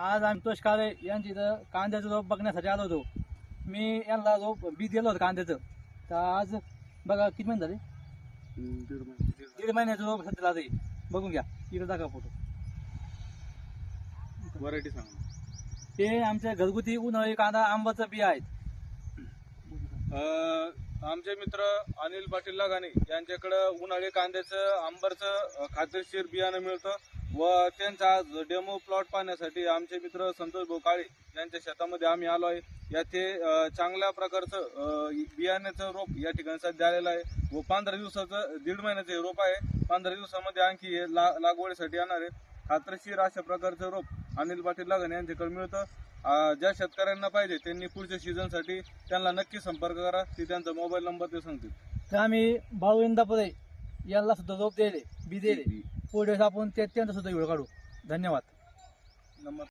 आज आम्ही तोष काळे यांची इथं कांद्याचं रोप बघण्यासाठी आलो होतो. मी यांना रोप बी दिलं होतं कांद्याचं. तर आज बघा किती महिने झाले? दीड महिन्याचं रोप सध्या आहे बघून घ्या. इकडे दाखवा फोटो. व्हरायटी सांगा. ते आमच्या घरगुती उन्हाळी कांदा आंबाचं बी आहेत. आमचे मित्र अनिल पाटील लगाने यांच्याकडं उन्हाळी कांद्याचं आंबरचं खात्रीशीर बियाणं मिळतं व त्यांचा आज डेमो प्लॉट पाहण्यासाठी आमचे मित्र संतोष भाऊ काळे यांच्या शेतामध्ये आम्ही आलो आहे. याचे चांगल्या प्रकारचं बियाण्याचं रोप या ठिकाणी सध्या आलेलं आहे व पंधरा दिवसाचं दीड महिन्याचं हे रोप आहे. पंधरा दिवसामध्ये आणखी हे ला लागवडीसाठी येणार आहे. खात्रीशीर अशा प्रकारचं रोप अनिल पाटील लगाने यांच्याकडे मिळतं. ज्या शेतकऱ्यांना पाहिजे त्यांनी पुढच्या सीझनसाठी त्यांना नक्की संपर्क करा. ते त्यांचा मोबाईल नंबर ते सांगतील. तर आम्ही भाऊ इंदापुरे यांना सुद्धा रोप दिले बी दिले पुढे आपण ते त्यांचा सुद्धा व्हिडिओ काढू. धन्यवाद. नंबर